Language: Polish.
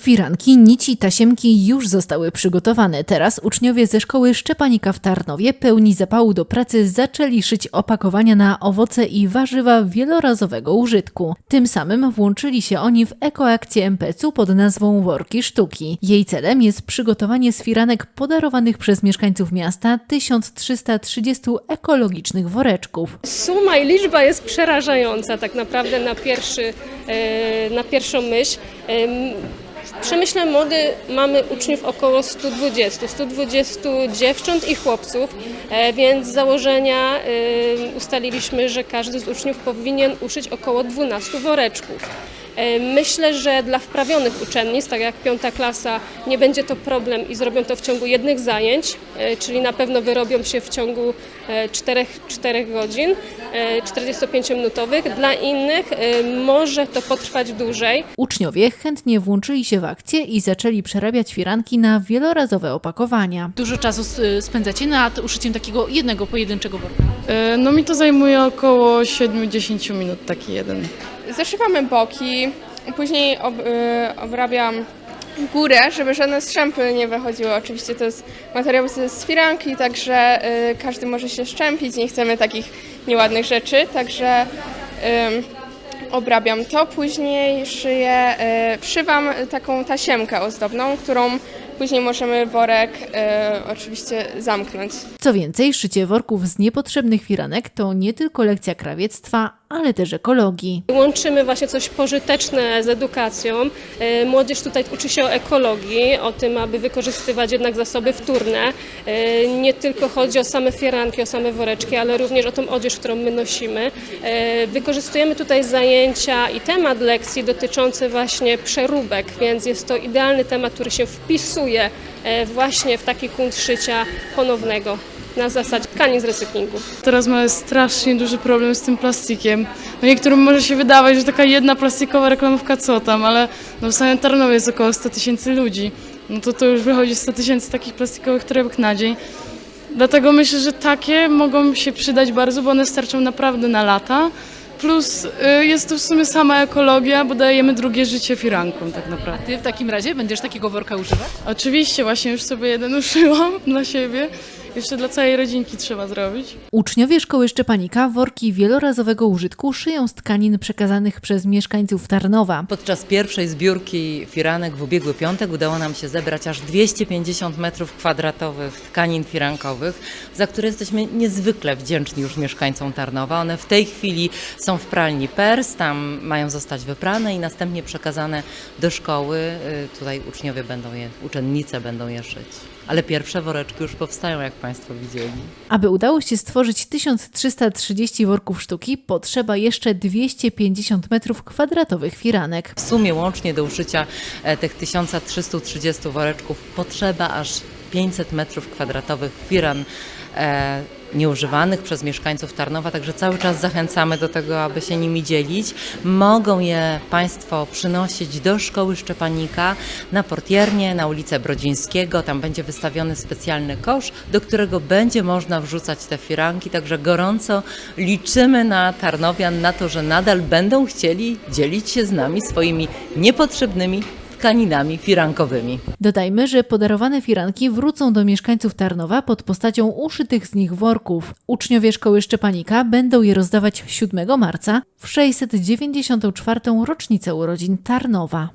Firanki, nici, tasiemki już zostały przygotowane. Teraz uczniowie ze szkoły Szczepanika w Tarnowie pełni zapału do pracy zaczęli szyć opakowania na owoce i warzywa wielorazowego użytku. Tym samym włączyli się oni w ekoakcję MPC-u pod nazwą Worki Sztuki. Jej celem jest przygotowanie z firanek podarowanych przez mieszkańców miasta 1330 ekologicznych woreczków. Suma i liczba jest przerażająca tak naprawdę na, pierwszy, e, na pierwszą myśl. W Przemyśle Mody mamy uczniów około 120, 120 dziewcząt i chłopców, e, więc z założenia e, ustaliliśmy, że każdy z uczniów powinien uszyć około 12 woreczków. E, Myślę, że dla wprawionych uczennic, tak jak piąta klasa, nie będzie to problem i zrobią to w ciągu jednych zajęć, e, czyli na pewno wyrobią się w ciągu 4, 4 godzin, e, 45-minutowych. Dla innych e, może to potrwać dłużej. Uczniowie chętnie włączyli się w akcję i zaczęli przerabiać firanki na wielorazowe opakowania. Dużo czasu spędzacie nad uszyciem takiego jednego pojedynczego worka. E, No mi to zajmuje około 7-10 minut taki jeden. Zaszywamy boki, później ob, y, obrabiam górę, żeby żadne strzępy nie wychodziły. Oczywiście to jest materiał z firanki, także y, każdy może się szczępić, nie chcemy takich nieładnych rzeczy, także obrabiam to. Później szyję, y, wszywam taką tasiemkę ozdobną, którą później możemy worek y, oczywiście zamknąć. Co więcej, szycie worków z niepotrzebnych firanek to nie tylko lekcja krawiectwa, ale też ekologii. Łączymy właśnie coś pożyteczne z edukacją. E, Młodzież tutaj uczy się o ekologii, o tym, aby wykorzystywać jednak zasoby wtórne. E, Nie tylko chodzi o same firanki, o same woreczki, ale również o tą odzież, którą my nosimy. E, Wykorzystujemy tutaj zajęcia i temat lekcji dotyczący właśnie przeróbek, więc jest to idealny temat, który się wpisuje właśnie w taki kunt szycia ponownego na zasadzie tkanin z recyklingu. Teraz mamy strasznie duży problem z tym plastikiem. No niektórym może się wydawać, że taka jedna plastikowa reklamówka co tam, ale no w samym Tarnowie jest około 100 tysięcy ludzi. No to to już wychodzi 100 tysięcy takich plastikowych torebek na dzień. Dlatego myślę, że takie mogą się przydać bardzo, bo one starczą naprawdę na lata. Plus y, jest to w sumie sama ekologia, bo dajemy drugie życie firankom tak naprawdę. Ty w takim razie będziesz takiego worka używać? Oczywiście, właśnie już sobie jeden uszyłam dla siebie. Jeszcze dla całej rodzinki trzeba zrobić. Uczniowie szkoły Szczepanika worki wielorazowego użytku szyją z tkanin przekazanych przez mieszkańców Tarnowa. Podczas pierwszej zbiórki firanek w ubiegły piątek udało nam się zebrać aż 250 metrów kwadratowych tkanin firankowych, za które jesteśmy niezwykle wdzięczni już mieszkańcom Tarnowa. One w tej chwili są w pralni Pers, tam mają zostać wyprane i następnie przekazane do szkoły. Y, Tutaj uczniowie będą je, uczennice będą je szyć. Ale pierwsze woreczki już powstają, jak Państwo widzieli. Aby udało się stworzyć 1330 worków sztuki, potrzeba jeszcze 250 metrów kwadratowych firanek. W sumie łącznie do uszycia e, tych 1330 woreczków potrzeba aż 500 metrów kwadratowych firan nieużywanych przez mieszkańców Tarnowa, także cały czas zachęcamy do tego, aby się nimi dzielić. Mogą je Państwo przynosić do Szkoły Szczepanika na portiernię, na ulicę Brodzińskiego. Tam będzie wystawiony specjalny kosz, do którego będzie można wrzucać te firanki, także gorąco liczymy na Tarnowian, na to, że nadal będą chcieli dzielić się z nami swoimi niepotrzebnymi tkaninami firankowymi. Dodajmy, że podarowane firanki wrócą do mieszkańców Tarnowa pod postacią uszytych z nich worków. Uczniowie szkoły Szczepanika będą je rozdawać 7 marca w 694. rocznicę urodzin Tarnowa.